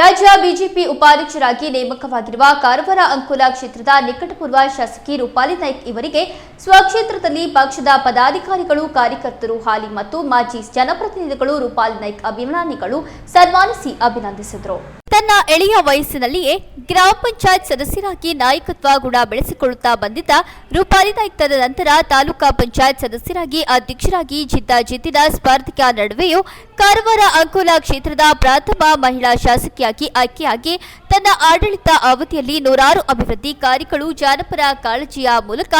ರಾಜ್ಯ ಬಿಜೆಪಿ ಉಪಾಧ್ಯಕ್ಷರಾಗಿ ನೇಮಕವಾಗಿರುವ ಕಾರವಾರ ಅಂಕೋಲ ಕ್ಷೇತ್ರದ ನಿಕಟಪೂರ್ವ ಶಾಸಕಿ ರೂಪಾಲಿ ನಾಯ್ಕ್ ಇವರಿಗೆ ಸ್ವಕ್ಷೇತ್ರದಲ್ಲಿ ಪಕ್ಷದ ಪದಾಧಿಕಾರಿಗಳು, ಕಾರ್ಯಕರ್ತರು, ಹಾಲಿ ಮತ್ತು ಮಾಜಿ ಜನಪ್ರತಿನಿಧಿಗಳು ರೂಪಾಲಿ ನಾಯ್ಕ್ ಅಭಿಮಾನಿಗಳು ಸನ್ಮಾನಿಸಿ ಅಭಿನಂದಿಸಿದರು. ತನ್ನ ಎಳೆಯ ವಯಸ್ಸಿನಲ್ಲಿಯೇ ಗ್ರಾಮ ಪಂಚಾಯತ್ ಸದಸ್ಯರಾಗಿ ನಾಯಕತ್ವ ಗುಣ ಬೆಳೆಸಿಕೊಳ್ಳುತ್ತಾ ಬಂದಿದ್ದ ರೂಪಾಲಿ ನಾಯ್ಕರ ನಂತರ ತಾಲೂಕಾ ಪಂಚಾಯತ್ ಸದಸ್ಯರಾಗಿ ಅಧ್ಯಕ್ಷರಾಗಿ ಜಿದ್ದಾಜಿದ್ದಿನ ಸ್ಪರ್ಧಿಕ ನಡುವೆಯೂ ಕಾರವಾರ ಅಂಕೋಲ ಕ್ಷೇತ್ರದ ಪ್ರಥಮ ಮಹಿಳಾ ಶಾಸಕಿಯಾಗಿ ಆಯ್ಕೆಯಾಗಿ ತನ್ನ ಆಡಳಿತ ಅವಧಿಯಲ್ಲಿ ನೂರಾರು ಅಭಿವೃದ್ಧಿ ಕಾರ್ಯಗಳು ಜಾನಪರ ಕಾಳಜಿಯ ಮೂಲಕ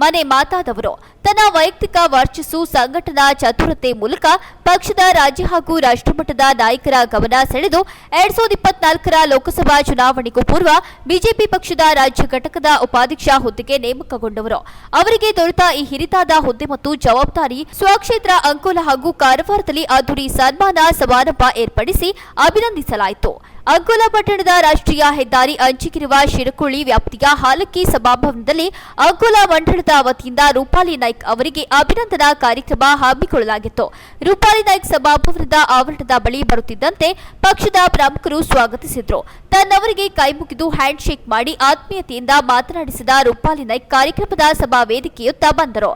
ಮನೆ ಮಾತಾದವರು, ತನ್ನ ವೈಯಕ್ತಿಕ ವರ್ಚಸ್ಸು ಸಂಘಟನಾ ಚತುರತೆ ಮೂಲಕ ಪಕ್ಷದ ರಾಜ್ಯ ಹಾಗೂ ರಾಷ್ಟ್ರಮಟ್ಟದ ನಾಯಕರ ಗಮನ ಸೆಳೆದು ಎರಡ್ ಸಾವಿರದ ಇಪ್ಪತ್ನಾಲ್ಕರ ಲೋಕಸಭಾ ಚುನಾವಣೆಗೂ ಪೂರ್ವ ಬಿಜೆಪಿ ಪಕ್ಷದ ರಾಜ್ಯ ಘಟಕದ ಉಪಾಧ್ಯಕ್ಷ ಹುದ್ದೆಗೆ ನೇಮಕಗೊಂಡವರು. ಅವರಿಗೆ ದೊರೆತ ಈ ಹಿರಿತಾದ ಹುದ್ದೆ ಮತ್ತು ಜವಾಬ್ದಾರಿ, ಸ್ವಕ್ಷೇತ್ರ ಅಂಕೋಲ ಹಾಗೂ ಕಾರವಾರದಲ್ಲಿ ಅದ್ದೂರಿ ಸನ್ಮಾನ ಸಮಾರಂಭ ಏರ್ಪಡಿಸಿ ಅಭಿನಂದಿಸಲಾಯಿತು. ಅಂಕೋಲ ಪಟ್ಟಣದ ರಾಷ್ಟ್ರೀಯ ಹೆದ್ದಾರಿ ಅಂಚಿಗಿರುವ ಶಿರಕುಳಿ ವ್ಯಾಪ್ತಿಯ ಹಾಲಕ್ಕಿ ಸಭಾಭವನದಲ್ಲಿ ಅಂಕೋಲ ಮಂಡಳದ ವತಿಯಿಂದ ರೂಪಾಲಿ ನಾಯ್ಕ್ ಅವರಿಗೆ ಅಭಿನಂದನಾ ಕಾರ್ಯಕ್ರಮ ಹಮ್ಮಿಕೊಳ್ಳಲಾಗಿತ್ತು. ರೂಪಾಲಿ ನಾಯ್ಕ್ ಸಭಾಭವನದ ಆವರಣದ ಬಳಿ ಬರುತ್ತಿದ್ದಂತೆ ಪಕ್ಷದ ಪ್ರಮುಖರು ಸ್ವಾಗತಿಸಿದ್ರು. ತನ್ನವರಿಗೆ ಕೈಮುಗಿದು ಹ್ಯಾಂಡ್ ಶೇಕ್ ಮಾಡಿ ಆತ್ಮೀಯತೆಯಿಂದ ಮಾತನಾಡಿಸಿದ ರೂಪಾಲಿ ನಾಯ್ಕ್ ಕಾರ್ಯಕ್ರಮದ ಸಭಾ ವೇದಿಕೆಯುತ್ತ ಬಂದರು.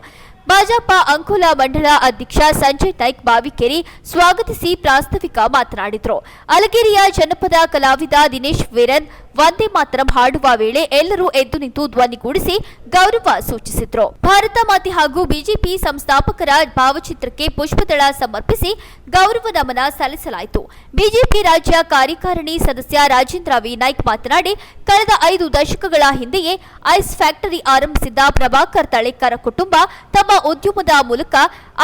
ಭಾಜಪ ಅಂಕೋಲ ಮಂಡಲ ಅಧ್ಯಕ್ಷ ಸಂಜಯ್ ನಾಯ್ಕ್ ಬಾವಿಕೇರಿ ಸ್ವಾಗತಿಸಿ ಪ್ರಾಸ್ತಾವಿಕ ಮಾತನಾಡಿದರು. ಅಲಗೇರಿಯ ಜನಪದ ಕಲಾವಿದ ದಿನೇಶ್ ವೀರನ್ ವಂದೇ ಮಾತ್ರ ಹಾಡುವ ವೇಳೆ ಎಲ್ಲರೂ ಎದ್ದು ನಿಂತು ಧ್ವನಿಗೂಡಿಸಿ ಗೌರವ ಸೂಚಿಸಿದ್ರು. ಭಾರತ ಮಾತೆ ಹಾಗೂ ಬಿಜೆಪಿ ಸಂಸ್ಥಾಪಕರ ಭಾವಚಿತ್ರಕ್ಕೆ ಪುಷ್ಪದಳ ಸಮರ್ಪಿಸಿ ಗೌರವ ನಮನ ಸಲ್ಲಿಸಲಾಯಿತು. ಬಿಜೆಪಿ ರಾಜ್ಯ ಕಾರ್ಯಕಾರಿಣಿ ಸದಸ್ಯ ರಾಜೇಂದ್ರ ವಿ. ನಾಯ್ಕ್ ಮಾತನಾಡಿ, ಕಳೆದ ಐದು ದಶಕಗಳ ಹಿಂದೆಯೇ ಐಸ್ ಫ್ಯಾಕ್ಟರಿ ಆರಂಭಿಸಿದ್ದ ಪ್ರಭಾಕರ್ ತಳೇಕರ್ ಕುಟುಂಬ ತಮ್ಮ ಉದ್ಯಮದ ಮೂಲಕ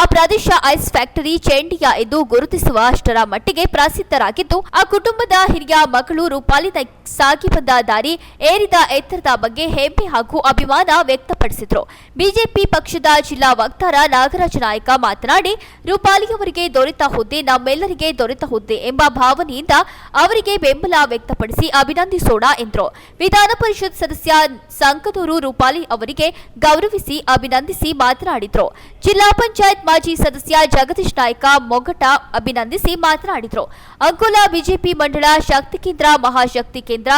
ಆ ಪ್ರದೇಶ ಐಸ್ ಫ್ಯಾಕ್ಟರಿ ಚೇಂಡಿಯಾ ಎಂದು ಗುರುತಿಸುವ ಅಷ್ಟರ ಮಟ್ಟಿಗೆ ಪ್ರಸಿದ್ಧರಾಗಿದ್ದು, ಆ ಕುಟುಂಬದ ಹಿರಿಯ ಮಗಳು ರೂಪಾಲಿ ನಾಯ್ಕ್ ಸಾಗಿ ಬಂದ ದಾರಿ ಏರಿದ ಎತ್ತರದ ಬಗ್ಗೆ ಹೆಮ್ಮೆ ಹಾಗೂ ಅಭಿಮಾನ ವ್ಯಕ್ತಪಡಿಸಿದರು. ಬಿಜೆಪಿ ಪಕ್ಷದ ಜಿಲ್ಲಾ ವಕ್ತಾರ ನಾಗರಾಜ ನಾಯಕ ಮಾತನಾಡಿ ರೂಪಾಲಿಯವರಿಗೆ ದೊರೆತ ಹುದ್ದೆ ನಮ್ಮೆಲ್ಲರಿಗೆ ದೊರೆತ ಹುದ್ದೆ ಎಂಬ ಭಾವನೆಯಿಂದ ಅವರಿಗೆ ಬೆಂಬಲ ವ್ಯಕ್ತಪಡಿಸಿ ಅಭಿನಂದಿಸೋಣ ಎಂದರು. ವಿಧಾನ ಪರಿಷತ್ ಸದಸ್ಯ ಸಂಕದೂರು ರೂಪಾಲಿ ಅವರಿಗೆ ಗೌರವಿಸಿ ಅಭಿನಂದಿಸಿ ಮಾತನಾಡಿದ್ರು. ಜಿಲ್ಲಾ ಪಂಚಾಯತ್ ಮಾಜಿ ಸದಸ್ಯ ಜಗದೀಶ್ ನಾಯ್ಕ ಮೊಗಟ ಅಭಿನಂದಿಸಿ ಮಾತನಾಡಿದ್ರು. ಅಂಕೋಲಾ ಬಿಜೆಪಿ ಮಂಡಳ ಶಕ್ತಿ ಕೇಂದ್ರ, ಮಹಾಶಕ್ತಿ ಕೇಂದ್ರ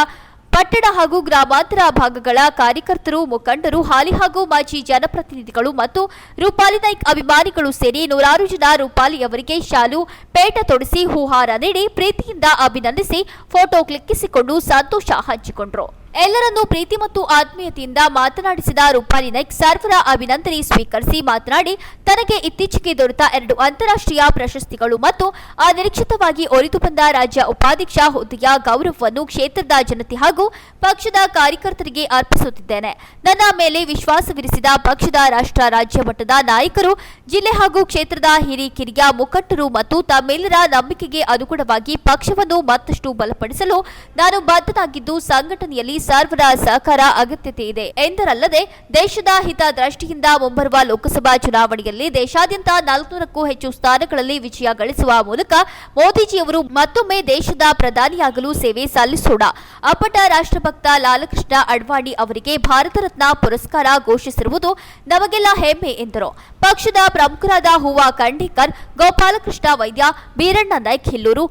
ಪಟ್ಟಣ ಹಾಗೂ ಗ್ರಾಮಾಂತರ ಭಾಗಗಳ ಕಾರ್ಯಕರ್ತರು, ಮುಖಂಡರು, ಹಾಲಿ ಹಾಗೂ ಮಾಜಿ ಜನಪ್ರತಿನಿಧಿಗಳು ಮತ್ತು ರೂಪಾಲಿ ನಾಯ್ಕ್ ಅಭಿಮಾನಿಗಳು ಸೇರಿ ನೂರಾರು ಜನ ರೂಪಾಲಿ ಅವರಿಗೆ ಶಾಲು, ಪೇಟ ತೊಡಿಸಿ ಹೂಹಾರ ನೀಡಿ ಪ್ರೀತಿಯಿಂದ ಅಭಿನಂದಿಸಿ ಫೋಟೋ ಕ್ಲಿಕ್ಕಿಸಿಕೊಂಡು ಸಂತೋಷ ಹಂಚಿಕೊಂಡರು. ಎಲ್ಲರನ್ನೂ ಪ್ರೀತಿ ಮತ್ತು ಆತ್ಮೀಯತೆಯಿಂದ ಮಾತನಾಡಿಸಿದ ರೂಪಾಲಿ ನಾಯ್ಕ್ ಸರ್ವರ ಅಭಿನಂದನೆ ಸ್ವೀಕರಿಸಿ ಮಾತನಾಡಿ, ತನಗೆ ಇತ್ತೀಚೆಗೆ ದೊರೆತ ಎರಡು ಅಂತಾರಾಷ್ಟ್ರೀಯ ಪ್ರಶಸ್ತಿಗಳು ಮತ್ತು ಅನಿರೀಕ್ಷಿತವಾಗಿ ಒಲಿದು ಬಂದ ರಾಜ್ಯ ಉಪಾಧ್ಯಕ್ಷ ಹುದ್ದೆಯ ಗೌರವವನ್ನು ಕ್ಷೇತ್ರದ ಜನತೆ ಹಾಗೂ ಪಕ್ಷದ ಕಾರ್ಯಕರ್ತರಿಗೆ ಅರ್ಪಿಸುತ್ತಿದ್ದೇನೆ. ನನ್ನ ಮೇಲೆ ವಿಶ್ವಾಸವಿರಿಸಿದ ಪಕ್ಷದ ರಾಷ್ಟ್ರ ರಾಜ್ಯ ಮಟ್ಟದ ನಾಯಕರು, ಜಿಲ್ಲೆ ಹಾಗೂ ಕ್ಷೇತ್ರದ ಹಿರಿಕಿರಿಯ ಮುಖಂಡರು ಮತ್ತು ತಮ್ಮೆಲ್ಲರ ನಂಬಿಕೆಗೆ ಅನುಗುಣವಾಗಿ ಪಕ್ಷವನ್ನು ಮತ್ತಷ್ಟು ಬಲಪಡಿಸಲು ನಾನು ಬದ್ಧನಾಗಿದ್ದು, ಸಂಘಟನೆಯಲ್ಲಿ ಸರ್ವರ ಸಹಕಾರ ಅಗತ್ಯತೆ ಇದೆ ಎಂದರಲ್ಲದೆ ದೇಶದ ಹಿತ ದೃಷ್ಟಿಯಿಂದ ಮುಂಬರುವ ಲೋಕಸಭಾ ಚುನಾವಣೆಯಲ್ಲಿ ದೇಶಾದ್ಯಂತ ನಾಲ್ಕುನೂರಕ್ಕೂ ಹೆಚ್ಚು ಸ್ಥಾನಗಳಲ್ಲಿ ವಿಜಯ ಗಳಿಸುವ ಮೂಲಕ ಮೋದಿಜಿಯವರು ಮತ್ತೊಮ್ಮೆ ದೇಶದ ಪ್ರಧಾನಿಯಾಗಲು ಸೇವೆ ಸಲ್ಲಿಸೋಣ. ಅಪ್ಪಟ ರಾಷ್ಟ್ರಭಕ್ತ ಲಾಲಕೃಷ್ಣ ಅಡ್ವಾಣಿ ಅವರಿಗೆ ಭಾರತ ರತ್ನ ಪುರಸ್ಕಾರ ಘೋಷಿಸಿರುವುದು ನಮಗೆಲ್ಲ ಹೆಮ್ಮೆ ಎಂದರು. ಪಕ್ಷದ ಪ್ರಮುಖರಾದ ಹೂವಾ ಖಂಡೇಕರ್, ಗೋಪಾಲಕೃಷ್ಣ ವೈದ್ಯ, ಬೀರಣ್ಣ ನಾಯ್ಕ್, ಹಿಲ್ಲೂರು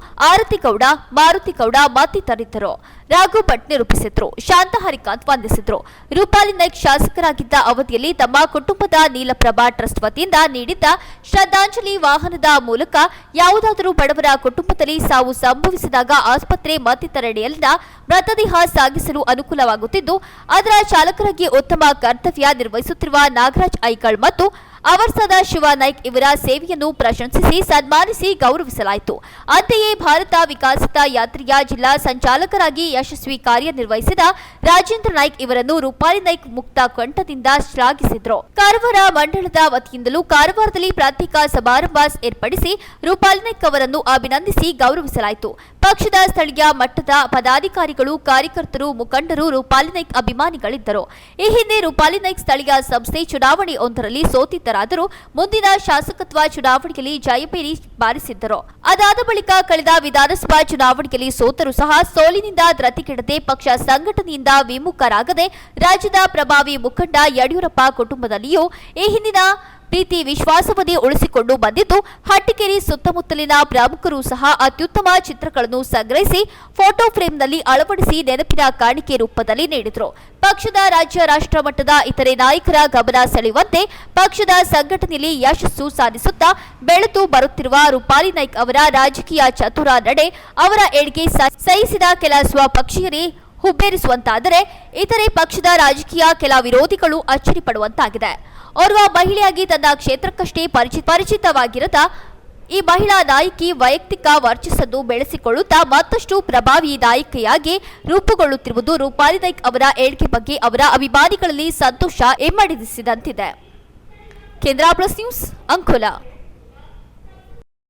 ಮಾರುತಿ கவுಡಾ ಮತ್ತಿತರಿದ್ದರು. ರಾಘು ಭಟ್ ನಿರೂಪಿಸಿದ್ರು ಶಾಂತ ಹರಿಕಾಂತ್ ವಂದಿಸಿದ್ರು. ರೂಪಾಲಿ ನಾಯ್ಕ್ ಶಾಸಕರಾಗಿದ್ದ ಅವಧಿಯಲ್ಲಿ ತಮ್ಮ ಕುಟುಂಬದ ನೀಲಪ್ರಭಾ ಟ್ರಸ್ಟ್ ವತಿಯಿಂದ ನೀಡಿದ್ದ ಶ್ರದ್ಧಾಂಜಲಿ ವಾಹನದ ಮೂಲಕ ಯಾವುದಾದರೂ ಬಡವರ ಕುಟುಂಬದಲ್ಲಿ ಸಾವು ಸಂಭವಿಸಿದಾಗ ಆಸ್ಪತ್ರೆ ಮತ್ತಿತರೆಡೆಯಲ್ಲಿನ ಮೃತದೇಹ ಸಾಗಿಸಲು ಅನುಕೂಲವಾಗುತ್ತಿದ್ದು, ಅದರ ಚಾಲಕರಾಗಿ ಉತ್ತಮ ಕರ್ತವ್ಯ ನಿರ್ವಹಿಸುತ್ತಿರುವ ನಾಗರಾಜ್ ಐಕಳ್ ಮತ್ತು ಅವರ್ಸದ ಶಿವ ನಾಯ್ಕ್ ಇವರ ಸೇವೆಯನ್ನು ಪ್ರಶಂಸಿಸಿ ಸನ್ಮಾನಿಸಿ ಗೌರವಿಸಲಾಯಿತು. ಅಂತೆಯೇ ಭಾರತ ವಿಕಾಸಿತ ಯಾತ್ರೆಯ ಜಿಲ್ಲಾ ಸಂಚಾಲಕರಾಗಿ ಯಶಸ್ವಿ ಕಾರ್ಯನಿರ್ವಹಿಸಿದ ರಾಜೇಂದ್ರ ನಾಯ್ಕ್ ಇವರನ್ನು ರೂಪಾಲಿ ನಾಯ್ಕ್ ಮುಕ್ತ ಕಂಠದಿಂದ ಶ್ಲಾಘಿಸಿದ್ರು. ಕಾರವಾರ ಮಂಡಳದ ವತಿಯಿಂದಲೂ ಕಾರವಾರದಲ್ಲಿ ಪ್ರತ್ಯೇಕ ಸಮಾರಂಭ ಏರ್ಪಡಿಸಿ ರೂಪಾಲಿ ನಾಯ್ಕ್ ಅವರನ್ನು ಅಭಿನಂದಿಸಿ ಗೌರವಿಸಲಾಯಿತು. ಪಕ್ಷದ ಸ್ಥಳೀಯ ಮಟ್ಟದ ಪದಾಧಿಕಾರಿಗಳು, ಕಾರ್ಯಕರ್ತರು, ಮುಖಂಡರು, ರೂಪಾಲಿ ನಾಯ್ಕ್ ಅಭಿಮಾನಿಗಳಿದ್ದರು. ಈ ಹಿಂದೆ ರೂಪಾಲಿ ನಾಯ್ಕ್ ಸ್ಥಳೀಯ ಸಂಸ್ಥೆ ಚುನಾವಣೆಯೊಂದರಲ್ಲಿ ಸೋತಿದ್ದರಾದರೂ ಮುಂದಿನ ಶಾಸಕತ್ವ ಚುನಾವಣೆಯಲ್ಲಿ ಜಯಪೇರಿ ಬಾರಿಸಿದ್ದರು. ಅದಾದ ಬಳಿಕ ಕಳೆದ ವಿಧಾನಸಭಾ ಚುನಾವಣೆಯಲ್ಲಿ ಸೋತರೂ ಸಹ ಸೋಲಿನಿಂದ ದ್ರತಿಗೆಡದೆ ಪಕ್ಷ ಸಂಘಟನೆಯಿಂದ ವಿಮುಖರಾಗದೆ ರಾಜ್ಯದ ಪ್ರಭಾವಿ ಮುಖಂಡ ಯಡಿಯೂರಪ್ಪ ಕುಟುಂಬದಲ್ಲಿಯೂ ಈ ಹಿಂದಿನ ಪ್ರೀತಿ ವಿಶ್ವಾಸವನ್ನೇ ಉಳಿಸಿಕೊಂಡು ಬಂದಿದ್ದು ಹಟ್ಟಿಕೇರಿ ಸುತ್ತಮುತ್ತಲಿನ ಪ್ರಮುಖರು ಸಹ ಅತ್ಯುತ್ತಮ ಚಿತ್ರಗಳನ್ನು ಸಂಗ್ರಹಿಸಿ ಫೋಟೋ ಫ್ರೇಮ್ನಲ್ಲಿ ಅಳವಡಿಸಿ ನೆನಪಿನ ಕಾಣಿಕೆ ರೂಪದಲ್ಲಿ ನೀಡಿದರು. ಪಕ್ಷದ ರಾಜ್ಯ ರಾಷ್ಟ್ರ ಮಟ್ಟದ ಇತರೆ ನಾಯಕರ ಗಮನ ಸೆಳೆಯುವಂತೆ ಪಕ್ಷದ ಸಂಘಟನೆಯಲ್ಲಿ ಯಶಸ್ಸು ಸಾಧಿಸುತ್ತಾ ಬೆಳೆದು ಬರುತ್ತಿರುವ ರೂಪಾಲಿ ನಾಯ್ಕ್ ಅವರ ರಾಜಕೀಯ ಚತುರ ನಡೆ ಅವರ ಏಳಿಗೆ ಸಹಿಸಿದ ಕೆಲ ಸ್ವಪಕ್ಷೀಯರೇ ಹುಬ್ಬೇರಿಸುವಂತಾದರೆ ಇತರೆ ಪಕ್ಷದ ರಾಜಕೀಯ ಕೆಲ ವಿರೋಧಿಗಳು ಅಚ್ಚರಿ ಪಡುವಂತಾಗಿದೆ. ಓರ್ವ ಮಹಿಳೆಯಾಗಿ ತನ್ನ ಕ್ಷೇತ್ರಕ್ಕಷ್ಟೇ ಪರಿಚಿ, ಪರಿಚಿತವಾಗಿರದ ಈ ಮಹಿಳಾ ನಾಯಕಿ ವೈಯಕ್ತಿಕ ವರ್ಚಸ್ಸನ್ನು ಬೆಳೆಸಿಕೊಳ್ಳುತ್ತಾ ಮತ್ತಷ್ಟು ಪ್ರಭಾವಿ ನಾಯಕಿಯಾಗಿ ರೂಪುಗೊಳ್ಳುತ್ತಿರುವುದು ರೂಪಾಲಿ ನಾಯ್ಕ್ ಅವರ ಹೇಳಿಕೆ ಬಗ್ಗೆ ಅವರ ಅಭಿಮಾನಿಗಳಲ್ಲಿ ಸಂತೋಷ ಇಮ್ಮಡಿಸಿದಂತಿದೆ ಕೇಂದ್ರ ಪ್ಲಸ್ ನ್ಯೂಸ್ ಅಂಕೋಲಾ.